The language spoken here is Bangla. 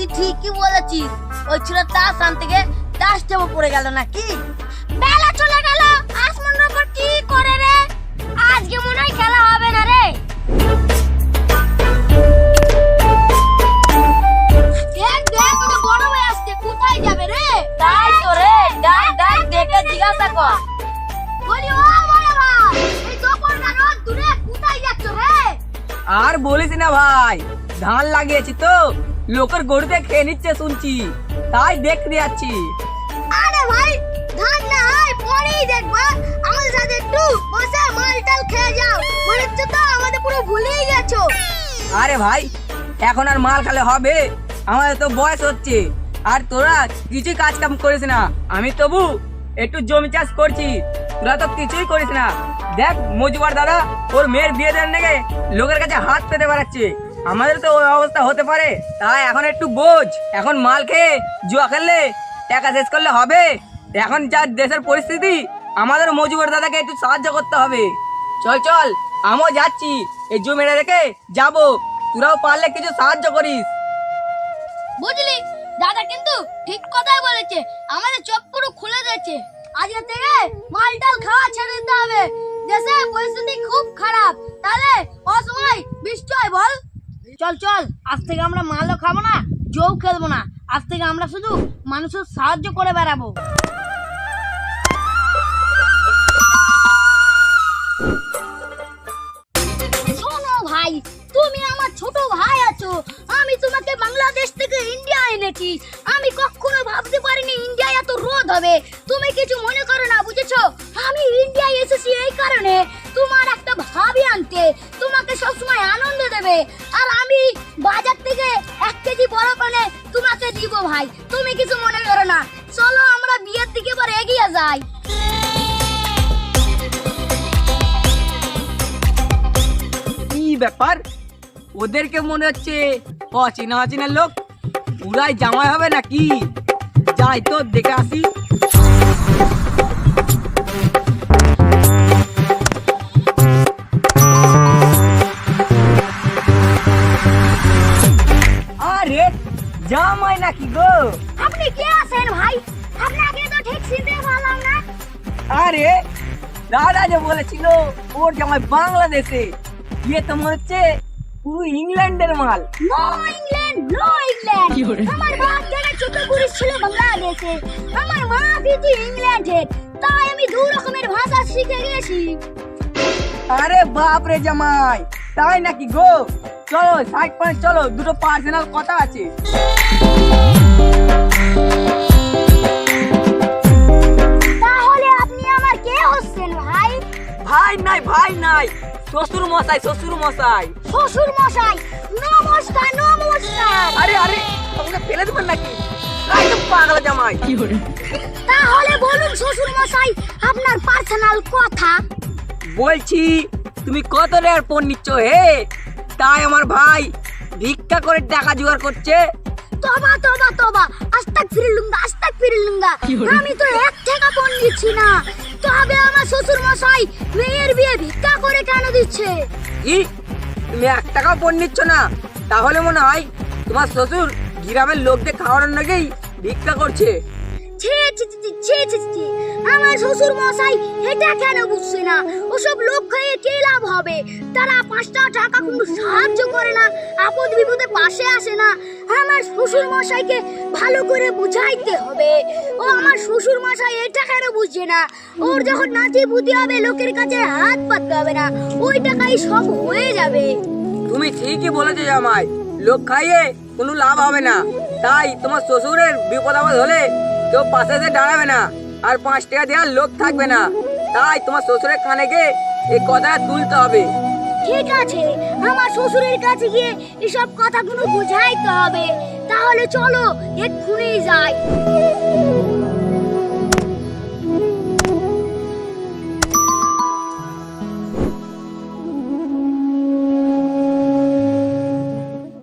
তুই ঠিকই বলেছিস। ওই ছিল তাস থেকে দাস যাব পড়ে গেল নাকি? বেলা চলে গেল। আসমান রকম কি করে রে? আজকে মনে হয় খেলা হবে না রে। কোথায় যাবে রে? তো রে। দেখে জিজ্ঞাসা কর। রে? আর বলিস না ভাই ধান লাগিয়েছি তো। লোকের গরুতে খেয়ে নিচ্ছে শুনছি। তাই দেখতে যাচ্ছি আরে ভাই ধান না হয় পরেই দেখবা। আমাদের সাথে একটু বসে মালটাল খেয়ে যাও। মনে হচ্ছে তো আমাদের পুরো ভুলেই গেছো। আরে ভাই এখন আর মাল খালে হবে? আমাদের তো বয়স হচ্ছে। আর তোরা কিছুই কাজ কাম করিস না। আমি তবু একটু জমি চাষ করছি। তোরা তো কিছুই করিস না। দেখ মজুবার দাদা ওর মেয়ের বিয়ে দেন নাকি লোকের কাছে হাত পেতে বেড়াচ্ছে। আমাদের তো ওই অবস্থা হতে পারে। তাই এখন একটু বোঝ। এখন মাল খেয়ে জুয়া খেললে টাকা শেষ করলে হবে। এখন যা দেশের পরিস্থিতি, আমাদের মজুবার দাদাকে একটু সাহায্য করতে হবে। চল চল, আমিও যাচ্ছি। এই জমিটা রেখে যাব। তোরাও পারলে কিছু সাহায্য করিস। বুঝলি? দাদা কিন্তু ঠিক কথাই বলেছে। আমাদের চোখ পুরো খুলে দিয়েছে। আজকে থেকে মালটাল খাওয়া ছেড়ে দিতে হবে। দেশে পরিস্থিতি খুব খারাপ। তাহলে অসময় বৃষ্টি বল। চল চল, আজ থেকে আমরা মালও খাব না জৌ খেলব না। আজ থেকে আমরা শুধু মানুষের সাহায্য করে বেড়াবো। শোনো ভাই, তুমি আমার ছোট ভাই আছো। আমি তোমাকে বাংলাদেশ থেকে ইন্ডিয়া এনেছি। আমি কখনো ভাবতে পারিনি ইন্ডিয়ায় এত রোদ হবে। তুমি কিছু মনে করো না, বুঝেছ? আমি ইন্ডিয়ায় এসেছি এই কারণে। তোমার ভাবি আনতে তোমাকে সবসময় আনন্দ দেবে। আর আমি বাজার থেকে এক কেজি বড় পানে তোমাকে দিব ভাই। তুমি কিছু মনে করো না। চলো আমরা বিয়ের দিকে এবার এগিয়ে যাই। কি ব্যাপার? ওদেরকে মনে হচ্ছে অচেনা অচেনা লোক। পুরাই জামাই হবে নাকি? যাই তো, দেখে আসি। জামাই নাকি গো? আপনি কে আছেন ভাই? আপনাকে তো ঠিক চিনতে পারলাম না। আরে দাদা যে বলেছিল ওর জামাই বাংলাদেশে। ইয়ে তো মনে হচ্ছে পুরো ইংল্যান্ডের মাল। No England no England. আমার বাপ থেকে ছোট পুরুষ ছিল বাংলাদেশে। আমার মা কিন্তু ইংল্যান্ডের তাই আমি দু রকমের ভাষা শিখে গেছি। আরে বাপ রে জামাই তাই নাকি গো? চলো সাইড পয়েন্ট চলো দুটো পার্সোনাল কথা আছে। তাহলে আপনি আমার কে হচ্ছেন ভাই? ভাই নাই ভাই নাই। শ্বশুর মশাই শ্বশুর মশাই। শ্বশুর মশাই নমস্কার নমস্কার। আরে আরে তোমাকে ফেলে দেবেন নাকি? তাই তো পাগলা জামাই। তাহলে বলুন শ্বশুর মশাই আপনার পার্সোনাল কথা। বলছি তুমি কত রেয়ার ফোন নিচ্ছ হে? তাই আমার ভাই ভিক্ষা করে টাকা জোগাড় করছে। তোবা তোবা তোবা। আস্তাক ফিরিলুঙ্গা আস্তাক ফিরিলুঙ্গা আমি তো এক টাকা ফোন দিচ্ছি না। তবে আমার শ্বশুর মশাই মেয়ের বিয়ে ভিক্ষা করে কেন দিচ্ছে? কি তুমি এক টাকাও ফোন নিচ্ছ না। তাহলে মনে হয় তোমার শ্বশুর গ্রামের লোকদের খাওয়ানোর নাকি ভিক্ষা করছে। ছি ছি ছি ছি, ছি আমার শ্বশুর মশাই এটা কেন বুঝছে না? ওসব লোক খেয়ে কি লাভ হবে? তারা পাঁচটা টাকা কোনো সাহায্য করে না আপদ বিপদে পাশে আসে না। আমার শ্বশুর মশাইকে ভালো করে বুঝাইতে হবে। ও আমার শ্বশুর মশাই এটা কেন বুঝছে না? ওর যখন নাতি বুদ্ধি হবে লোকের কাছে হাত পাততে হবে না। ওই টাকাই সব হয়ে যাবে। তুমি ঠিকই বলেছ জামাই। লোক খাইয়ে কোনো লাভ হবে না। তাই তোমার শ্বশুরের বিপদ আপদ হলে কেউ পাশে এসে দাঁড়াবে না। আর পাঁচ টাকা দেওয়ার লোক থাকবে না। তাই তোমার শ্বশুরের কানে গিয়ে এই কথা তুলতে হবে। ঠিক আছে, আমার শ্বশুরের কাছে গিয়ে এসব কথাগুলো বুঝাইতে হবে। তাহলে চলো, এক্ষুনি যাই।